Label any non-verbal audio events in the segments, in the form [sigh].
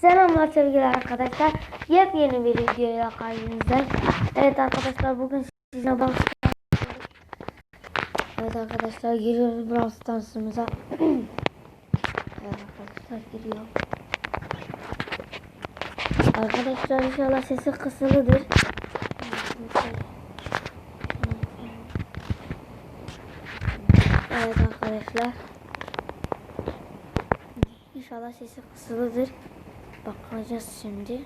Selamlar sevgili arkadaşlar. Yepyeni bir videoyla karşınızdayım. Evet arkadaşlar bugün sizinle Brawl Evet arkadaşlar giriyoruz Brawl Stars'ımıza. [clears throat] evet arkadaşlar giriyor. Arkadaşlar inşallah sesi kısılıdır. Evet arkadaşlar. İnşallah sesi kısılıdır. Bakacağız şimdi.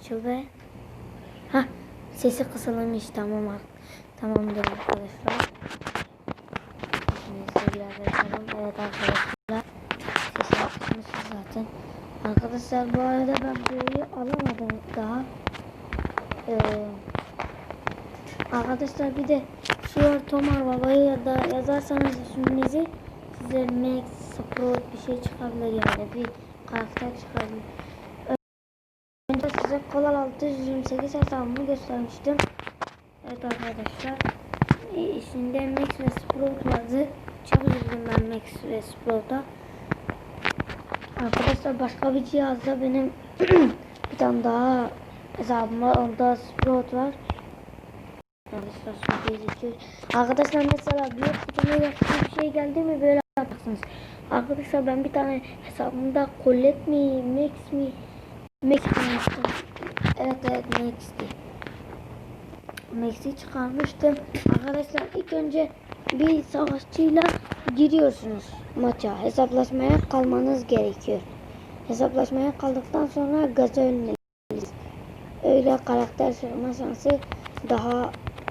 Açıl be. Ha sesi kısılmış tamam tamamdır arkadaşlar. Şimdi sevgili arkadaşlarım evet arkadaşlar sesi kısmış zaten. Arkadaşlar bu arada ben böyle alamadım daha. Ee, arkadaşlar bir de şu Tomar Baba'yı da yazarsanız isminizi size Max, Sprout bir şey çıkabilir yani bir karakter çıkabilir. Önce size Kolal 628 hesabımı göstermiştim. Evet arkadaşlar. E, içinde Max ve Sprout vardı. Çok üzüldüm ben Max ve Sprout'a. Arkadaşlar başka bir cihazda benim [clears throat] bir tane daha hesabım var. Onda Sprout var. Arkadaşlar gözüküyor. Arkadaşlar mesela büyük kutuma yakın bir şey geldi mi böyle yaparsınız. Arkadaşlar ben bir tane hesabımda Colette mi, Max mi, Max çıkarmıştım. Evet evet Max'ti. Max'i çıkarmıştım. Arkadaşlar ilk önce bir savaşçıyla giriyorsunuz maça. Hesaplaşmaya kalmanız gerekiyor. Hesaplaşmaya kaldıktan sonra gaza ölmelisiniz. Öyle karakter sürme şansı daha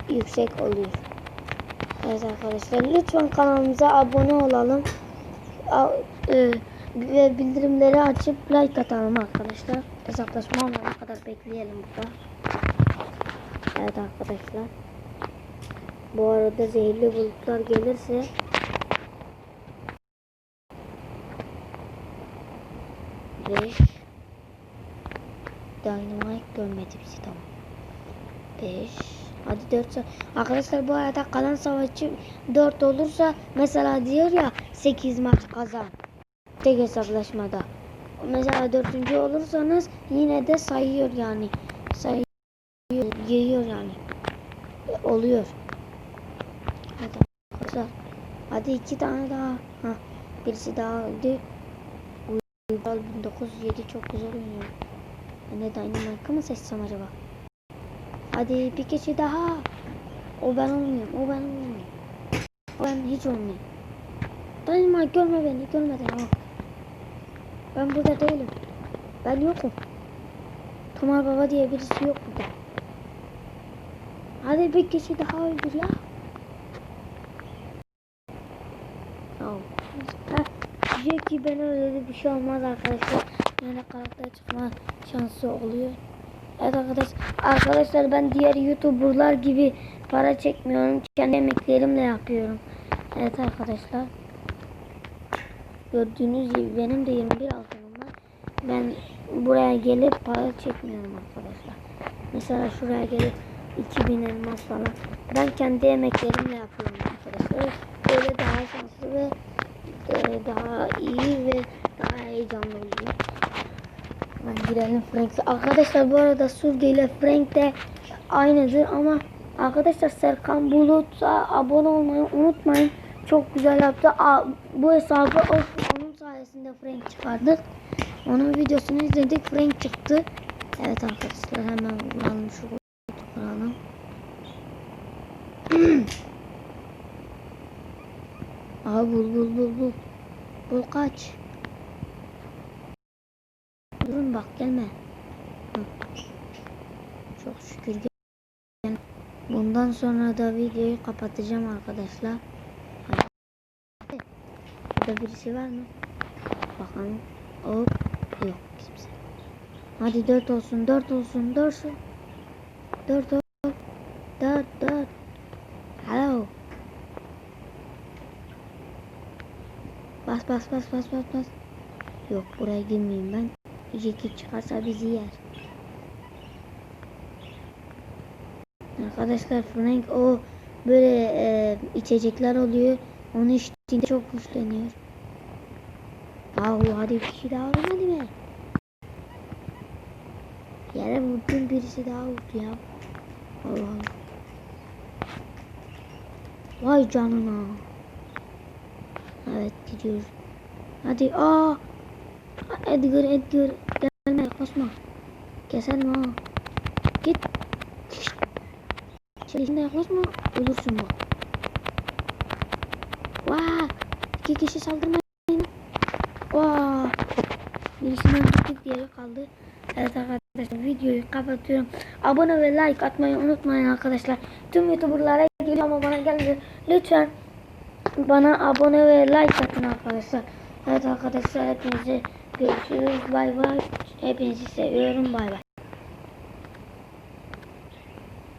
yüksek oluyor. Evet arkadaşlar lütfen kanalımıza abone olalım. E, ve bildirimleri açıp like atalım arkadaşlar. Hesaplaşma olana kadar bekleyelim burada. Evet arkadaşlar. Bu arada zehirli bulutlar gelirse Beş Dynamite görmedim sizi tamam. 5 Hadi 4 Arkadaşlar bu arada kalan savaşçı 4 olursa mesela diyor ya 8 maç kazan. Tek hesaplaşmada. Mesela 4. olursanız yine de sayıyor yani. Sayıyor. Yiyor yani. E, Oluyor. Hadi arkadaşlar. Hadi iki tane daha. Ha, birisi daha öldü. Uygul 1907 çok güzel oynuyor. Ben de Dynamite'ı mı seçsem acaba? Hadi bir kişi daha. O ben olmuyorum. O ben olmuyorum. O ben hiç olmuyorum. Dynamite görme beni. Görmeden al. Ben burada değilim. Ben yokum. Tomar Baba diye birisi yok burada. Hadi bir kişi daha öldür ya. Ha, Jackie beni öldürdü bir şey olmaz arkadaşlar. Yani karakter çıkma şansı oluyor. Evet arkadaş, arkadaşlar ben diğer youtuberlar gibi para çekmiyorum. Kendi emeklerimle yapıyorum. Evet arkadaşlar. Gördüğünüz gibi benim de 21 altınım var. Ben buraya gelip para çekmiyorum arkadaşlar. Mesela şuraya gelip 2000 elmas falan. Ben kendi emeklerimle yapıyorum arkadaşlar. Böyle daha şanslı ve e, daha iyi ve daha heyecanlı oluyor. Ben girelim Frank'e. Arkadaşlar bu arada Surge ile Frank de aynıdır ama arkadaşlar Serkan Bulut'a abone olmayı unutmayın. Çok güzel yaptı. Bu hesabı onun sayesinde Frank çıkardık. Onun videosunu izledik. Frank çıktı. Evet arkadaşlar hemen vuralım şu vuralım. [clears throat] Aha bul bul bul bul. Bul kaç. Bak gelme. Çok şükür gel. Bundan sonra da videoyu kapatacağım arkadaşlar. Burada birisi var mı? Bakalım. Hop. Yok kimse. Hadi dört olsun, dört olsun, dört olsun. Dört ol. Dört, dört. Hello. Bas bas bas bas bas bas. Yok buraya girmeyeyim ben. Jackie çıkarsa bizi yer. Arkadaşlar Frank o böyle e, içecekler oluyor. Onu içtiğinde çok güçleniyor. Yahu hadi bir kişi daha hadi be. Yere vurdum birisi daha vurdu ya. Allah Allah. Vay canına. Evet gidiyoruz. Hadi aa. Edgar Edgar gelme yaklaşma. Keselim ha. Git. Şeyine yaklaşma ölürsün bak. Vaa. İki kişi saldırmayın. Vaa. Birisinden gittik diye kaldı. Evet arkadaşlar videoyu kapatıyorum. Abone ve like atmayı unutmayın arkadaşlar. Tüm youtuberlara geliyor ama bana gelmiyor. Lütfen bana abone ve like atın arkadaşlar. Evet arkadaşlar hepinize görüşürüz. Bay bay. Hepinizi seviyorum. Bay bay.